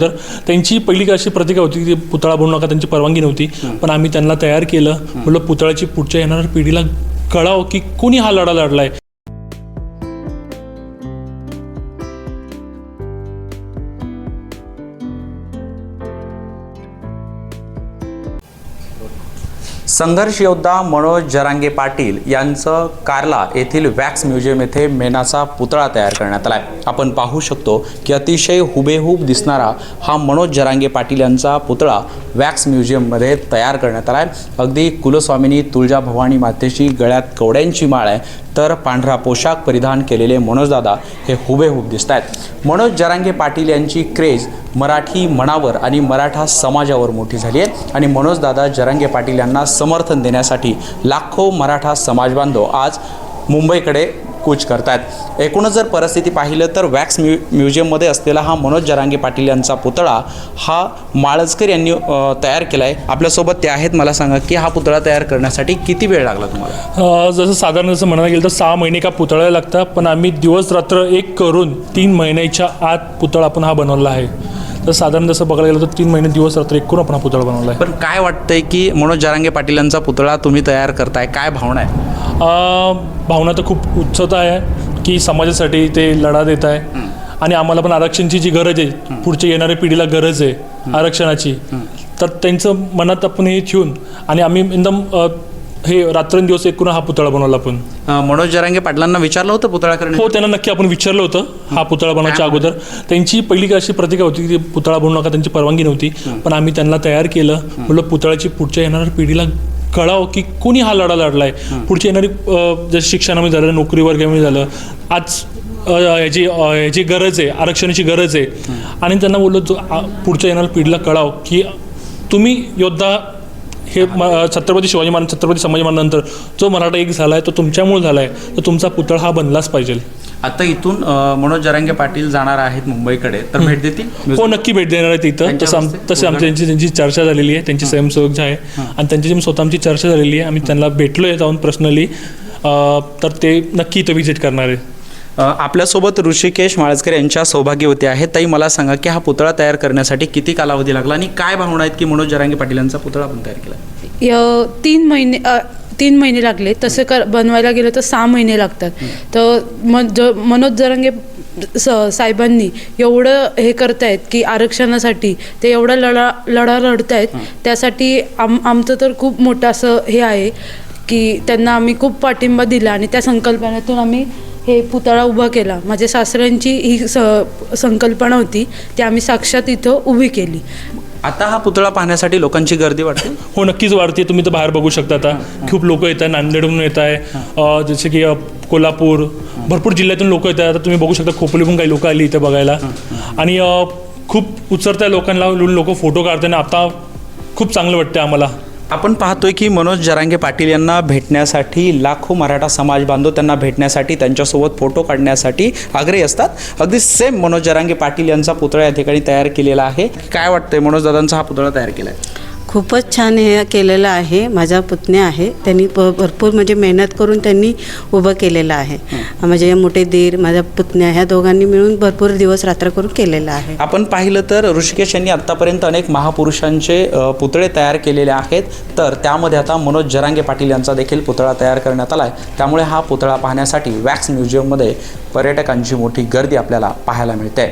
तर त्यांची पहिली अशी प्रतिका होती की पुतळा बनवू नका त्यांची परवानगी नव्हती. पण आम्ही त्यांना तयार केलं. म्हणलं पुतळ्याची पुढच्या येणाऱ्या पिढीला कळावं की कोणी हा लढा लढलाय. संघर्ष योद्धा मनोज जरांगे पाटील यांचं कार्ला येथील वॅक्स म्युझियम येथे मेणाचा पुतळा तयार करण्यात आला आहे आपण पाहू शकतो की अतिशय हुबेहूब दिसणारा हा मनोज जरांगे पाटील यांचा पुतळा वॅक्स म्युझियममध्ये तयार करण्यात आला आहे अगदी कुलस्वामिनी तुळजा भवानी मातेची गळ्यात कवड्यांची माळ आहे. तर पांढरा पोशाख परिधान केलेले मनोजदादा हे हुबेहूब दिसत आहेत मनोज जरांगे पाटील यांची क्रेज मराठी मनावर आणि मराठा समाजावर मोठी झाली आहे आणि मनोजदादा जरांगे पाटील यांना समर्थन देण्यासाठी लाखो मराठा समाज बांधव आज मुंबईकडे कूच करतायत. एकूणच जर परिस्थिती पाहिलं तर वॅक्स म्यु म्युझियममध्ये असलेला हा मनोज जरांगे पाटील यांचा पुतळा हा माळजकर यांनी तयार केला आहे आपल्यासोबत ते आहेत. मला सांगा की हा पुतळा तयार करण्यासाठी किती वेळ लागला तुम्हाला? जसं साधारण जसं म्हणायला गेलं तर सहा महिने का पुतळा लागतात पण आम्ही दिवस रात्र एक करून तीन महिन्याच्या आत पुतळा आपण हा बनवला आहे. तर साधारण जसं बघायला गेलं तर तीन महिने दिवस रात्र एक करून आपण हा पुतळा बनवला आहे. पण काय वाटतंय की मनोज जरांगे पाटील यांचा पुतळा तुम्ही तयार करताय? काय भावना आहे? भावना तर खूप उत्सुकता आहे की समाजासाठी ते लढा देत आहे. आणि आम्हाला पण आरक्षणची जी गरज आहे पुढच्या येणाऱ्या पिढीला गरज आहे आरक्षणाची. तर त्यांचं मनात आपण हे ठेवून आणि आम्ही एकदम हे रात्रंदिवस एक करून हा पुतळा बनवला आपण. मनोज जरांगे पाटलांना विचारलं होतं पुतळा हो त्यांना नक्की आपण विचारलं होतं हा पुतळा बनवायच्या अगोदर. त्यांची पहिली अशी प्रतिका होती की पुतळा बनवू नका त्यांची परवानगी नव्हती. पण आम्ही त्यांना तयार केलं. म्हणलं पुतळ्याची पुढच्या येणाऱ्या पिढीला कळावं की कोणी हा लढा लढलाय. पुढची येणारी जसं शिक्षणामध्ये झालं नोकरी वर्गामध्ये झालं आज अ, याची अ, याची गरज आहे आरक्षणाची गरज आहे. आणि त्यांना बोललो पुढच्या येणाऱ्या पिढीला कळावं की तुम्ही योद्धा हे छत्रपती शिवाजी महाराज छत्रपती संभाजी महाराजांनंतर जो मराठा एक झाला आहे तो तुमच्यामुळे झाला आहे तर तुमचा पुतळा हा बनलाच पाहिजे. आता इथून मनोज जरांगे पाटील जाणार आहेत मुंबईकडे तर भेट देतील? हो. नक्की भेट देणार आहे तिथं तसं आमची त्यांची त्यांची चर्चा झालेली आहे. त्यांची स्वयंसेवक जे आहे आणि त्यांची जी स्वतः आमची चर्चा झालेली आहे आम्ही त्यांना भेटलो आहे जाऊन पर्सनली तर ते नक्की इथं व्हिजिट करणार आहे. आपल्यासोबत ऋषिकेश माळजकर यांच्या सौभाग्यवती आहेत ताई मला सांगा की हा पुतळा तयार करण्यासाठी किती कालावधी लागला आणि काय भावना आहेत की मनोज जरांगे पाटील यांचा पुतळा आपण तयार केला? य- तीन महिने तीन महिने लागले. तसं कर बनवायला गेलं तर सहा महिने लागतात. तर मन ज मनोज जरांगे स साहेबांनी एवढं हे करतायत की आरक्षणासाठी ते एवढा लढा लढा लढतायत. त्यासाठी आम आमचं तर खूप मोठं असं हे आहे की त्यांना आम्ही खूप पाठिंबा दिला आणि त्या संकल्पनेतून आम्ही हे पुतळा उभा केला. माझ्या सासऱ्यांची ही स संकल्पना होती ती आम्ही साक्षात इथं उभी केली. आता हा पुतळा पाहण्यासाठी लोकांची गर्दी वाटते हो नक्कीच वाढते. तुम्ही तर बाहेर बघू शकता आता. खूप लोक येत आहे नांदेडहून येत आहे. जसे की कोल्हापूर भरपूर जिल्ह्यातून लोक येत आहेत. आता तुम्ही बघू शकता खोपोलीहून काही लोक आली इथे बघायला. आणि खूप उत्सरत्या लोकांना लोक फोटो काढताना. आता खूप चांगलं वाटतं आम्हाला. आपण पाहतोय की मनोज जरांगे पाटील यांना भेटण्यासाठी लाखो मराठा समाज बांधव त्यांना भेटण्यासाठी त्यांच्यासोबत फोटो काढण्यासाठी आग्रही असतात. अगदी सेम मनोज जरांगे पाटील यांचा पुतळा या ठिकाणी तयार केलेला आहे. काय वाटतंय? मनोज दादांचा हा पुतळा तयार केला आहे खूपच छान हे केलेलं आहे. माझा पुतण्या आहे. त्यांनी प भरपूर म्हणजे मेहनत करून त्यांनी उभं केलेलं आहे. म्हणजे मोठे दीर माझ्या पुतण्या ह्या दोघांनी मिळून भरपूर दिवस रात्र करून केलेलं आहे. आपण पाहिलं तर ऋषिकेश यांनी आत्तापर्यंत अनेक महापुरुषांचे पुतळे तयार केलेले आहेत. तर त्यामध्ये आता मनोज जरांगे पाटील यांचा देखील पुतळा तयार करण्यात आला आहे त्यामुळे हा पुतळा पाहण्यासाठी वॅक्स म्युझियममध्ये पर्यटकांची मोठी गर्दी आपल्याला पाहायला मिळते.